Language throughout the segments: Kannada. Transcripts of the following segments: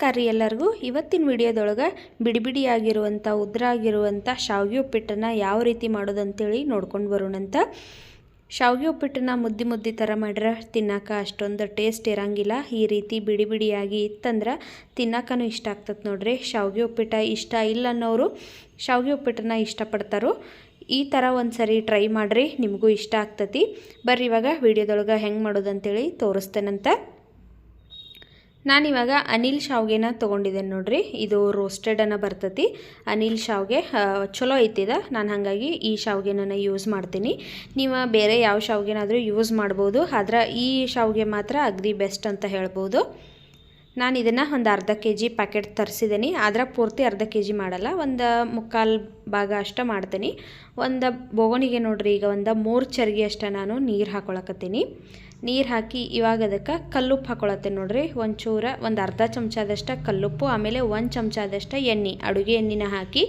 ನಮಸ್ಕಾರ ರೀ ಎಲ್ಲರಿಗೂ. ಇವತ್ತಿನ ವಿಡಿಯೋದೊಳಗೆ ಬಿಡಿ ಬಿಡಿಯಾಗಿರುವಂಥ ಉದ್ರಾಗಿರುವಂಥ ಶಾವಿಗೆ ಉಪ್ಪಿಟ್ಟನ್ನು ಯಾವ ರೀತಿ ಮಾಡೋದು ಅಂತೇಳಿ ನೋಡ್ಕೊಂಡು ಬರೋಣಂತ. ಶಾವಿಗೆ ಉಪ್ಪಿಟ್ಟನ್ನು ಮುದ್ದಿ ಮುದ್ದಿ ಥರ ಮಾಡ್ರೆ ತಿನ್ನೋಕೆ ಅಷ್ಟೊಂದು ಟೇಸ್ಟ್ ಇರಂಗಿಲ್ಲ. ಈ ರೀತಿ ಬಿಡಿ ಬಿಡಿಯಾಗಿ ಇತ್ತಂದ್ರೆ ತಿನ್ನೋಕೂ ಇಷ್ಟ ಆಗ್ತದೆ ನೋಡ್ರಿ. ಶಾವಿಗೆ ಉಪ್ಪಿಟ್ಟ ಇಷ್ಟ ಇಲ್ಲ ಅನ್ನೋರು ಶಾವಿಗೆ ಉಪ್ಪಿಟ್ಟನ್ನು ಇಷ್ಟಪಡ್ತಾರೋ, ಈ ಥರ ಒಂದು ಸರಿ ಟ್ರೈ ಮಾಡಿರಿ, ನಿಮಗೂ ಇಷ್ಟ ಆಗ್ತತಿ. ಬರ್ರಿ ಇವಾಗ ವಿಡಿಯೋದೊಳಗೆ ಹೆಂಗೆ ಮಾಡೋದು ಅಂತೇಳಿ ತೋರಿಸ್ತೇನಂತ. ನಾನಿವಾಗ ಅನಿಲ್ ಶಾವ್ಗೆನ ತೊಗೊಂಡಿದ್ದೇನೆ ನೋಡ್ರಿ. ಇದು ರೋಸ್ಟೆಡ್ ಅನ್ನ ಬರ್ತತಿ. ಅನಿಲ್ ಶಾವ್ಗೆ ಚಲೋ ಐತಿದ ನಾನು ಹಾಗಾಗಿ ಈ ಶಾವ್ಗೆನ ಯೂಸ್ ಮಾಡ್ತೀನಿ. ನೀವು ಬೇರೆ ಯಾವ ಶಾವ್ಗೆನಾದರೂ ಯೂಸ್ ಮಾಡ್ಬೋದು. ಆದ್ರೆ ಈ ಶಾವ್ಗೆ ಮಾತ್ರ ಅಗ್ದಿ ಬೆಸ್ಟ್ ಅಂತ ಹೇಳ್ಬೋದು. ನಾನು ಇದನ್ನು ಒಂದು ಅರ್ಧ ಕೆ ಜಿ ಪ್ಯಾಕೆಟ್ ತರಿಸಿದ್ದೀನಿ ಆದ್ರೆ ಪೂರ್ತಿ ಅರ್ಧ ಕೆ ಜಿ ಮಾಡಲ್ಲ. ಒಂದು ಮುಕ್ಕಾಲು ಭಾಗ ಅಷ್ಟೇ ಮಾಡ್ತೀನಿ. ಒಂದು ಬೋಗಣಿಗೆ ನೋಡಿರಿ. ಈಗ ಒಂದು ಮೂರು ಚರಿಗೆ ಅಷ್ಟೇ ನಾನು ನೀರು ಹಾಕೊಳಕತ್ತೀನಿ. ನೀರು ಹಾಕಿ ಇವಾಗ ಅದಕ್ಕೆ ಕಲ್ಲುಪ್ಪು ಹಾಕೊಳತ್ತೆ ನೋಡ್ರಿ. ಒಂಚೂರ, ಒಂದು ಅರ್ಧ ಚಮಚದಷ್ಟು ಕಲ್ಲುಪ್ಪು, ಆಮೇಲೆ ಒಂದು ಚಮಚದಷ್ಟು ಎಣ್ಣೆ, ಅಡುಗೆ ಎಣ್ಣೆನ ಹಾಕಿ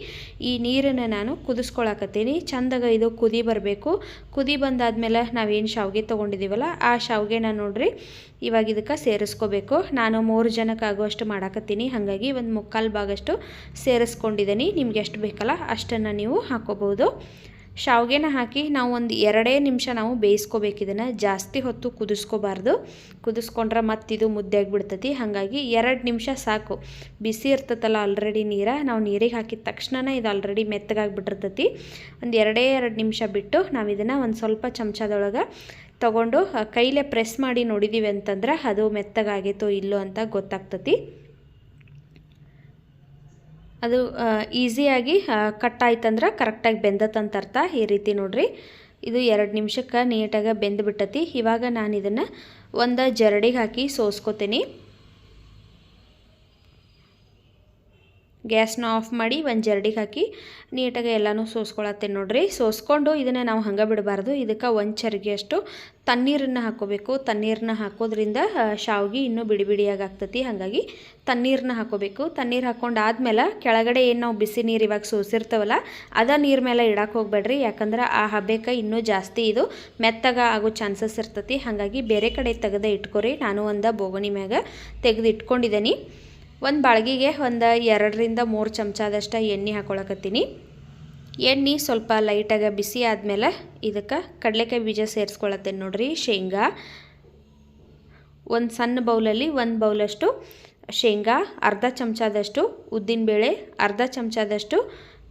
ಈ ನೀರನ್ನು ನಾನು ಕುದಿಸ್ಕೊಳಕತ್ತೀನಿ. ಚಂದಾಗ ಇದು ಕುದಿ ಬರಬೇಕು. ಕುದಿ ಬಂದಾದ್ಮೇಲೆ ನಾವೇನು ಶಾವಿಗೆ ತೊಗೊಂಡಿದ್ದೀವಲ್ಲ ಆ ಶಾವಿಗೆನ ನೋಡ್ರಿ ಇವಾಗ ಇದಕ್ಕೆ ಸೇರಿಸ್ಕೋಬೇಕು. ನಾನು ಮೂರು ಜನಕ್ಕೆ ಆಗುವಷ್ಟು ಮಾಡಾಕತ್ತೀನಿ. ಹಾಗಾಗಿ ಒಂದು ಮುಕ್ಕಾಲು ಭಾಗಷ್ಟು ಸೇರಿಸ್ಕೊಂಡಿದ್ದೀನಿ ನಿಮ್ಗೆ ಎಷ್ಟು ಬೇಕಲ್ಲ ಅಷ್ಟನ್ನು ನೀವು ಹಾಕೋಬೋದು ಶಾವ್ಗೆನ ಹಾಕಿ ನಾವು ಒಂದು ಎರಡೇ ನಿಮಿಷ ನಾವು ಬೇಯಿಸ್ಕೋಬೇಕು. ಇದನ್ನು ಜಾಸ್ತಿ ಹೊತ್ತು ಕುದಿಸ್ಕೋಬಾರ್ದು. ಕುದಿಸ್ಕೊಂಡ್ರೆ ಮತ್ತಿದು ಮುದ್ದೆ ಆಗಿಬಿಡ್ತೈತಿ. ಹಾಗಾಗಿ ಎರಡು ನಿಮಿಷ ಸಾಕು. ಬಿಸಿ ಇರ್ತೈತಲ್ಲ ಆಲ್ರೆಡಿ ನೀರ. ನಾವು ನೀರಿಗೆ ಹಾಕಿದ ತಕ್ಷಣನೇ ಇದು ಆಲ್ರೆಡಿ ಮೆತ್ತಗಾಗ್ಬಿಟ್ಟಿರ್ತೈತಿ. ಒಂದು ಎರಡೇ ಎರಡು ನಿಮಿಷ ಬಿಟ್ಟು ನಾವು ಇದನ್ನು ಒಂದು ಸ್ವಲ್ಪ ಚಮಚದೊಳಗೆ ತಗೊಂಡು ಕೈಲೇ ಪ್ರೆಸ್ ಮಾಡಿ ನೋಡಿದ್ದೀವಿ ಅಂತಂದ್ರೆ ಅದು ಮೆತ್ತಗಾಗೈತೋ ಇಲ್ಲೋ ಅಂತ ಗೊತ್ತಾಗ್ತತಿ. ಅದು ಈಸಿಯಾಗಿ ಕಟ್ ಆಯ್ತಂದ್ರೆ ಕರೆಕ್ಟಾಗಿ ಬೆಂದತ್ತಂತ ಅರ್ಥ. ಈ ರೀತಿ ನೋಡ್ರಿ. ಇದು ಎರಡು ನಿಮಿಷಕ್ಕೆ ನೀಟಾಗಿ ಬೆಂದು ಬಿಟ್ಟತಿ ಇವಾಗ ನಾನು ಇದನ್ನು ಒಂದು ಜರಡಿಗೆ ಹಾಕಿ ಸೋಸ್ಕೋತೀನಿ. ಗ್ಯಾಸ್ನ ಆಫ್ ಮಾಡಿ ಒಂದು ಜರಡಿಗೆ ಹಾಕಿ ನೀಟಾಗಿ ಎಲ್ಲನೂ ಸೋಸ್ಕೊಳತ್ತೇನೆ ನೋಡಿರಿ. ಸೋಸ್ಕೊಂಡು ಇದನ್ನು ನಾವು ಹಂಗೆ ಬಿಡಬಾರ್ದು. ಇದಕ್ಕೆ ಒಂದು ಚರಿಗೆಯಷ್ಟು ತಣ್ಣೀರನ್ನು ಹಾಕೋಬೇಕು. ತಣ್ಣೀರನ್ನ ಹಾಕೋದ್ರಿಂದ ಶಾವ್ಗೆ ಇನ್ನೂ ಬಿಡಿ ಬಿಡಿಯಾಗಿ ಆಗ್ತತಿ. ಹಾಗಾಗಿ ತಣ್ಣೀರನ್ನ ಹಾಕೋಬೇಕು. ತಣ್ಣೀರು ಹಾಕ್ಕೊಂಡು ಆದಮೇಲೆ ಕೆಳಗಡೆ ಏನು ನಾವು ಬಿಸಿ ನೀರು ಇವಾಗ ಸೋಸಿರ್ತಾವಲ್ಲ, ಅದ ನೀರು ಮೇಲೆ ಇಡಕ್ಕೆ ಹೋಗ್ಬೇಡ್ರಿ. ಯಾಕಂದ್ರೆ ಆ ಹಬ್ಬಕ್ಕೆ ಇನ್ನೂ ಜಾಸ್ತಿ ಇದು ಮೆತ್ತಗ ಆಗೋ ಚಾನ್ಸಸ್ ಇರ್ತತಿ. ಹಾಗಾಗಿ ಬೇರೆ ಕಡೆ ತೆಗೆದೇ ಇಟ್ಕೊರಿ. ನಾನು ಒಂದು ಬೋಗಣಿ ಮ್ಯಾಗ ತೆಗೆದು ಇಟ್ಕೊಂಡಿದ್ದೀನಿ ಒಂದು ಬಾಳ್ಗಿಗೆ ಒಂದು ಎರಡರಿಂದ ಮೂರು ಚಮಚದಷ್ಟು ಎಣ್ಣೆ ಹಾಕೊಳಕತ್ತೀನಿ. ಎಣ್ಣೆ ಸ್ವಲ್ಪ ಲೈಟಾಗಿ ಬಿಸಿ ಆದಮೇಲೆ ಇದಕ್ಕೆ ಕಡಲೆಕಾಯಿ ಬೀಜ ಸೇರಿಸ್ಕೊಳತ್ತೇನೆ ನೋಡ್ರಿ ಶೇಂಗಾ. ಒಂದು ಸಣ್ಣ ಬೌಲಲ್ಲಿ ಒಂದು ಬೌಲಷ್ಟು ಶೇಂಗಾ, ಅರ್ಧ ಚಮಚದಷ್ಟು ಉದ್ದಿನಬೇಳೆ, ಅರ್ಧ ಚಮಚದಷ್ಟು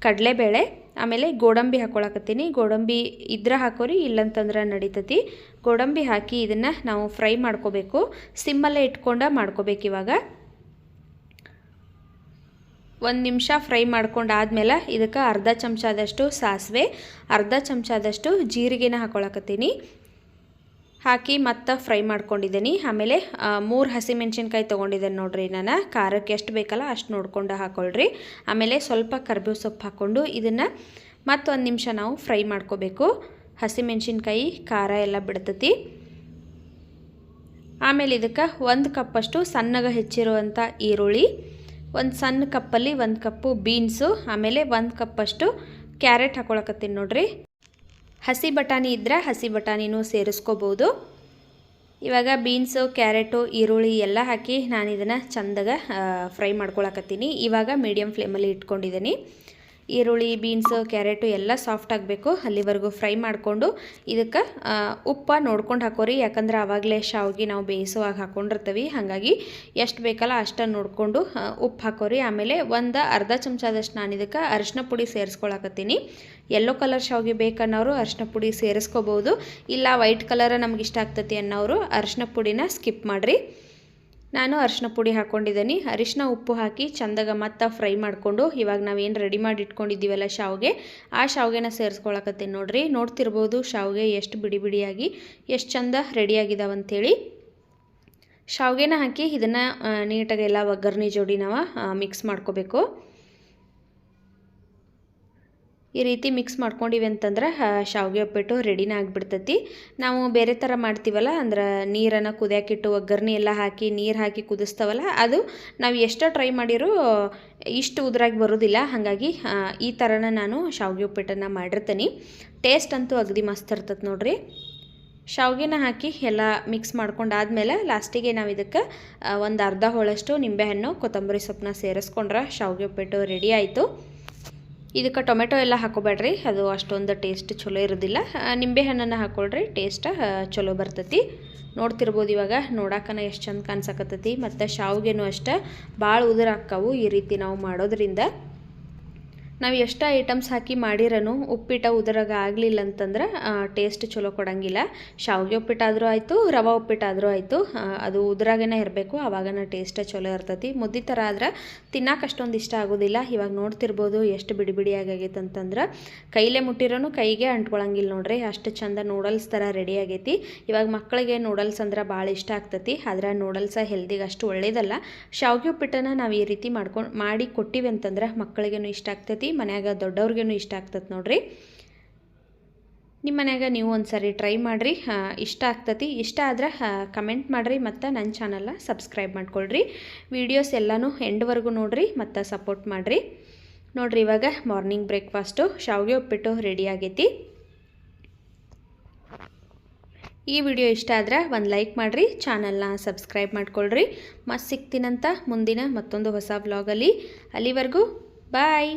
ಕಡಲೆಬೇಳೆ, ಆಮೇಲೆ ಗೋಡಂಬಿ ಹಾಕ್ಕೊಳಕತ್ತೀನಿ ಗೋಡಂಬಿ ಇದ್ರೆ ಹಾಕೋರಿ, ಇಲ್ಲಂತಂದ್ರೆ ನಡೀತತಿ. ಗೋಡಂಬಿ ಹಾಕಿ ಇದನ್ನು ನಾವು ಫ್ರೈ ಮಾಡ್ಕೋಬೇಕು. ಸಿಮ್ಮಲ್ಲೇ ಇಟ್ಕೊಂಡು ಮಾಡ್ಕೋಬೇಕು ಇವಾಗ. ಒಂದು ನಿಮಿಷ ಫ್ರೈ ಮಾಡ್ಕೊಂಡು ಆದಮೇಲೆ ಇದಕ್ಕೆ ಅರ್ಧ ಚಮಚದಷ್ಟು ಸಾಸಿವೆ, ಅರ್ಧ ಚಮಚದಷ್ಟು ಜೀರಿಗೆನ ಹಾಕೊಳಕತ್ತೀನಿ. ಹಾಕಿ ಮತ್ತೆ ಫ್ರೈ ಮಾಡ್ಕೊಂಡಿದ್ದೀನಿ. ಆಮೇಲೆ ಮೂರು ಹಸಿಮೆಣ್ಸಿನ್ಕಾಯಿ ತೊಗೊಂಡಿದ್ದೇನೆ ನೋಡಿರಿ ನಾನು. ಖಾರಕ್ಕೆ ಎಷ್ಟು ಬೇಕಲ್ಲ ಅಷ್ಟು ನೋಡ್ಕೊಂಡು ಹಾಕೊಳ್ರಿ. ಆಮೇಲೆ ಸ್ವಲ್ಪ ಕರ್ಬೇವು ಸೊಪ್ಪು ಹಾಕ್ಕೊಂಡು ಇದನ್ನು ಮತ್ತೊಂದು ನಿಮಿಷ ನಾವು ಫ್ರೈ ಮಾಡ್ಕೋಬೇಕು. ಹಸಿಮೆಣ್ಸಿನ್ಕಾಯಿ, ಖಾರ ಎಲ್ಲ ಬಿಡ್ತತಿ. ಆಮೇಲೆ ಇದಕ್ಕೆ ಒಂದು ಕಪ್ಪಷ್ಟು ಸಣ್ಣಗೆ ಹೆಚ್ಚಿರುವಂಥ ಈರುಳ್ಳಿ ಒಂದು ಸಣ್ಣ ಕಪ್ಪಲ್ಲಿ ಒಂದು ಕಪ್ಪು ಬೀನ್ಸು, ಆಮೇಲೆ ಒಂದು ಕಪ್ಪಷ್ಟು ಕ್ಯಾರೆಟ್ ಹಾಕೊಳಕತ್ತೀನಿ ನೋಡ್ರಿ. ಹಸಿ ಬಟಾಣಿ ಇದ್ದರೆ ಹಸಿ ಬಟಾಣಿನೂ ಸೇರಿಸ್ಕೋಬೋದು. ಇವಾಗ ಬೀನ್ಸು, ಕ್ಯಾರೆಟು, ಈರುಳ್ಳಿ ಎಲ್ಲ ಹಾಕಿ ನಾನು ಇದನ್ನು ಚಂದಾಗ ಫ್ರೈ ಮಾಡ್ಕೊಳಕತ್ತೀನಿ. ಇವಾಗ ಮೀಡಿಯಮ್ ಫ್ಲೇಮಲ್ಲಿ ಇಟ್ಕೊಂಡಿದ್ದೀನಿ ಈರುಳ್ಳಿ, ಬೀನ್ಸು, ಕ್ಯಾರೆಟು ಎಲ್ಲ ಸಾಫ್ಟ್ ಆಗಬೇಕು. ಅಲ್ಲಿವರೆಗೂ ಫ್ರೈ ಮಾಡಿಕೊಂಡು ಇದಕ್ಕೆ ಉಪ್ಪ ನೋಡ್ಕೊಂಡು ಹಾಕೋರಿ. ಯಾಕಂದ್ರೆ ಆವಾಗಲೇ ಶಾವಿಗೆ ನಾವು ಬೇಯಿಸುವಾಗ ಹಾಕ್ಕೊಂಡಿರ್ತೀವಿ ಹಾಗಾಗಿ ಎಷ್ಟು ಬೇಕಲ್ಲ ಅಷ್ಟನ್ನು ನೋಡಿಕೊಂಡು ಉಪ್ಪು ಹಾಕೋರಿ. ಆಮೇಲೆ ಒಂದು ಅರ್ಧ ಚಮಚದಷ್ಟು ನಾನು ಇದಕ್ಕೆ ಅರಿಶಿನ ಪುಡಿ ಸೇರಿಸ್ಕೊಳಕತ್ತೀನಿ. ಯೆಲ್ಲೋ ಕಲರ್ ಶಾವಿಗೆ ಬೇಕನ್ನೋರು ಅರಿಶಿನ ಪುಡಿ ಸೇರಿಸ್ಕೋಬೋದು. ಇಲ್ಲ ವೈಟ್ ಕಲರ ನಮ್ಗೆ ಇಷ್ಟ ಆಗ್ತತಿ ಅನ್ನೋರು ಅರಿಶಿನ ಪುಡಿನ ಸ್ಕಿಪ್ ಮಾಡಿರಿ. ನಾನು ಅರಿಶಿನ ಪುಡಿ ಹಾಕ್ಕೊಂಡಿದ್ದೀನಿ ಅರಿಶಿನ ಉಪ್ಪು ಹಾಕಿ ಚಂದಾಗ ಮತ್ತೆ ಫ್ರೈ ಮಾಡಿಕೊಂಡು ಇವಾಗ ನಾವೇನು ರೆಡಿ ಮಾಡಿ ಇಟ್ಕೊಂಡಿದ್ದೀವಲ್ಲ ಶಾವ್ಗೆ, ಆ ಶಾವ್ಗೆನ ಸೇರಿಸ್ಕೊಳಕತ್ತೀನಿ ನೋಡ್ರಿ. ನೋಡ್ತಿರ್ಬೋದು ಶಾವ್ಗೆ ಎಷ್ಟು ಬಿಡಿ ಬಿಡಿಯಾಗಿ, ಎಷ್ಟು ಚಂದ ರೆಡಿಯಾಗಿದಾವೆ ಅಂಥೇಳಿ ಶಾವ್ಗೆನ ಹಾಕಿ ಇದನ್ನು ನೀಟಾಗಿ ಎಲ್ಲ ಒಗ್ಗರಣೆ ಜೋಡಿ ನಾವು ಮಿಕ್ಸ್ ಮಾಡ್ಕೋಬೇಕು. ಈ ರೀತಿ ಮಿಕ್ಸ್ ಮಾಡ್ಕೊಂಡಿವಿ ಅಂತಂದ್ರೆ ಶಾವಿಗೆ ಉಪ್ಪಿಟ್ಟು ರೆಡಿನೇ ಆಗಿಬಿಡ್ತೈತಿ. ನಾವು ಬೇರೆ ಥರ ಮಾಡ್ತೀವಲ್ಲ, ಅಂದ್ರೆ ನೀರನ್ನು ಕುದಿಯಾಕಿಟ್ಟು, ಒಗ್ಗರಣೆ ಎಲ್ಲ ಹಾಕಿ, ನೀರು ಹಾಕಿ ಕುದಿಸ್ತಾವಲ್ಲ, ಅದು ನಾವು ಎಷ್ಟೋ ಟ್ರೈ ಮಾಡಿರೂ ಇಷ್ಟು ಉದ್ರಾಗಿ ಬರೋದಿಲ್ಲ. ಹಾಗಾಗಿ ಈ ಥರನ ನಾನು ಶಾವಿಗೆ ಉಪ್ಪಿಟ್ಟನ್ನು ಮಾಡಿರ್ತೀನಿ. ಟೇಸ್ಟ್ ಅಂತೂ ಅಗದಿ ಮಸ್ತ್ ಇರ್ತದೆ ನೋಡ್ರಿ. ಶಾವ್ಗೆನ ಹಾಕಿ ಎಲ್ಲ ಮಿಕ್ಸ್ ಮಾಡ್ಕೊಂಡಾದ್ಮೇಲೆ ಲಾಸ್ಟಿಗೆ ನಾವು ಇದಕ್ಕೆ ಒಂದು ಅರ್ಧ ಹೋಳಷ್ಟು ನಿಂಬೆಹಣ್ಣು, ಕೊತ್ತಂಬರಿ ಸೊಪ್ಪನ್ನ ಸೇರಿಸ್ಕೊಂಡ್ರೆ ಶಾವಿಗೆ ಉಪ್ಪಿಟ್ಟು ರೆಡಿ ಆಯಿತು. ಇದಕ್ಕೆ ಟೊಮೆಟೊ ಎಲ್ಲ ಹಾಕೋಬೇಡ್ರಿ. ಅದು ಅಷ್ಟೊಂದು ಟೇಸ್ಟ್ ಚಲೋ ಇರೋದಿಲ್ಲ. ನಿಂಬೆಹಣ್ಣನ್ನು ಹಾಕೊಳ್ರಿ. ಟೇಸ್ಟ್ ಚಲೋ ಬರ್ತೈತಿ. ನೋಡ್ತಿರ್ಬೋದು ಇವಾಗ. ನೋಡಕ್ಕನ ಎಷ್ಟು ಚಂದ ಕಾಣಿಸಕತ್ತೈತಿ. ಮತ್ತು ಶಾವ್ಗೆನೂ ಅಷ್ಟೇ ಭಾಳ ಉದುರಾಕ್ಕವು ಈ ರೀತಿ ನಾವು ಮಾಡೋದ್ರಿಂದ. ನಾವು ಎಷ್ಟು ಐಟಮ್ಸ್ ಹಾಕಿ ಮಾಡಿರೋನು ಉಪ್ಪಿಟ್ಟು ಉದುರಾಗ ಆಗಲಿಲ್ಲ ಅಂತಂದ್ರೆ ಟೇಸ್ಟ್ ಚಲೋ ಕೊಡಂಗಿಲ್ಲ. ಶಾವಿಗೆ ಉಪ್ಪಿಟ್ಟಾದರೂ ಆಯಿತು, ರವೆ ಉಪ್ಪಿಟ್ಟಾದರೂ ಆಯಿತು ಅದು ಉದುರಾಗೇ ಇರಬೇಕು ಆವಾಗನ ಟೇಸ್ಟ್ ಚಲೋ ಇರ್ತೈತಿ. ಮುದ್ದೆ ಥರ ಆದ್ರೆ ತಿನ್ನಕ್ಕೆ ಅಷ್ಟೊಂದು ಇಷ್ಟ ಆಗೋದಿಲ್ಲ. ಇವಾಗ ನೋಡ್ತಿರ್ಬೋದು ಎಷ್ಟು ಬಿಡಿ ಬಿಡಿ ಆಗೈತೆ ಅಂತಂದ್ರೆ ಕೈಲೇ ಮುಟ್ಟಿರೋನು ಕೈಗೆ ಅಂಟ್ಕೊಳಂಗಿಲ್ಲ ನೋಡ್ರಿ. ಅಷ್ಟು ಚಂದ ನೂಡಲ್ಸ್ ಥರ ರೆಡಿ ಆಗೈತಿ. ಇವಾಗ ಮಕ್ಕಳಿಗೆ ನೂಡಲ್ಸ್ ಅಂದ್ರೆ ಭಾಳ ಇಷ್ಟ ಆಗ್ತೈತಿ. ಆದ್ರೆ ನೂಡಲ್ಸ ಹೆಲ್ದಿಗೆ ಅಷ್ಟು ಒಳ್ಳೇದಲ್ಲ. ಶಾವಿಗೆ ಉಪ್ಪಿಟ್ಟನ್ನು ನಾವು ಈ ರೀತಿ ಮಾಡ್ಕೊಂಡು ಮಾಡಿ ಕೊಟ್ಟಿವಿ ಅಂತಂದ್ರೆ ಮಕ್ಕಳಿಗೇನು ಇಷ್ಟ ಆಗ್ತೈತಿ? ಮನ್ಯಾಗ ದೊಡ್ಡವ್ರಿಗೇನು ಇಷ್ಟ ಆಗ್ತದೆ ನೋಡಿರಿ. ನಿಮ್ಮ ಮನ್ಯಾಗ ನೀವು ಒಂದು ಸರಿ ಟ್ರೈ ಮಾಡಿರಿ ಇಷ್ಟ ಆಗ್ತತಿ. ಇಷ್ಟ ಆದ್ರೆ ಕಮೆಂಟ್ ಮಾಡಿರಿ ಮತ್ತು ನನ್ನ ಚಾನಲ್ನ ಸಬ್ಸ್ಕ್ರೈಬ್ ಮಾಡ್ಕೊಳ್ರಿ. ವೀಡಿಯೋಸ್ ಎಲ್ಲನೂ ಎಂಡ್ವರೆಗೂ ನೋಡಿರಿ ಮತ್ತು ಸಪೋರ್ಟ್ ಮಾಡಿರಿ. ನೋಡಿರಿ ಇವಾಗ ಮಾರ್ನಿಂಗ್ ಬ್ರೇಕ್ಫಾಸ್ಟು ಶಾವಿಗೆ ಉಪ್ಪಿಟ್ಟು ರೆಡಿ ಆಗೈತಿ. ಈ ವಿಡಿಯೋ ಇಷ್ಟ ಆದ್ರೆ ಒಂದು ಲೈಕ್ ಮಾಡಿರಿ ಚಾನಲ್ನ ಸಬ್ಸ್ಕ್ರೈಬ್ ಮಾಡ್ಕೊಳ್ರಿ. ಮತ್ತೆ ಸಿಗ್ತೀನಂತ ಮುಂದಿನ ಮತ್ತೊಂದು ಹೊಸ ವ್ಲಾಗಲ್ಲಿ ಅಲ್ಲಿವರೆಗೂ ಬಾಯ್